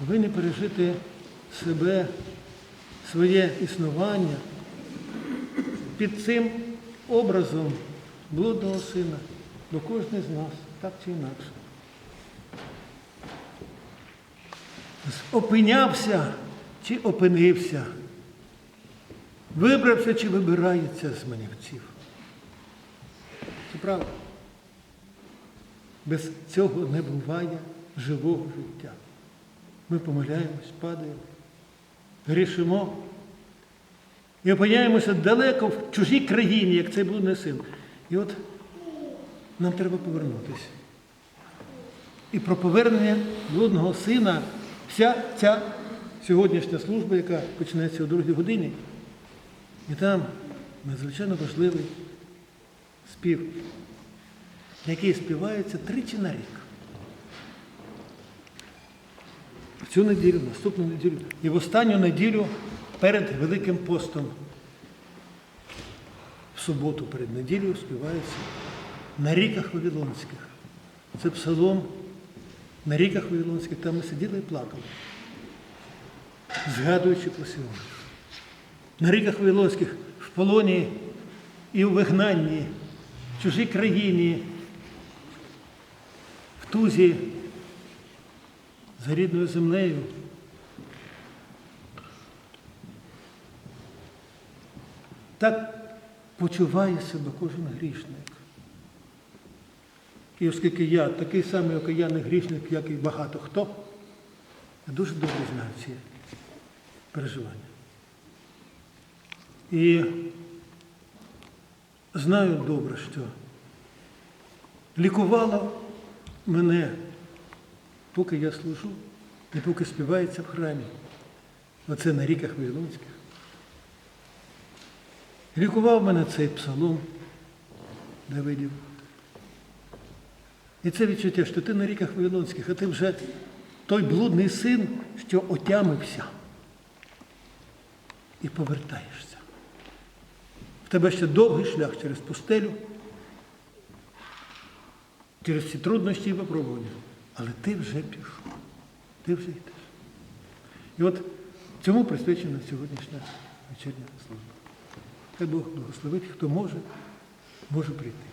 повинні пережити себе, своє існування під цим образом блудного сина до кожного з нас, так чи інакше. Опинявся чи опинився, вибрався чи вибирається з манівців. Це правда. Без цього не буває живого життя. Ми помиляємось, падаємо, грішимо і опиняємося далеко в чужій країні, як цей блудний син. І от нам треба повернутися. І про повернення блудного сина вся ця сьогоднішня служба, яка починається о другій годині, і там надзвичайно важливий спів, який співається тричі на рік. В цю неділю, в наступну неділю і в останню неділю перед Великим постом. В суботу перед неділею співається на ріках Вавилонських. Це псалом на ріках Вавилонських, там ми сиділи і плакали, згадуючи про Сіон. На ріках Вавилонських в полоні і у вигнанні, в чужій країні, в тузі за рідною землею. Так почуває себе кожен грішник. І оскільки я такий самий окаянний грішник, як і багато хто, я дуже добре знаю ці переживання. І знаю добре, що лікувало мене, поки я служу і поки співається в храмі. Оце на ріках Вавилонських. Лікував мене цей псалом Давидів. І це відчуття, що ти на ріках Вавилонських, а ти вже той блудний син, що отямився і повертаєшся. В тебе ще довгий шлях через пустелю, через всі труднощі і випробування. Але ти вже пішов, ти вже йдеш. І от цьому присвячена сьогоднішня вечірня служба. Хай Бог благословить, хто може, може прийти.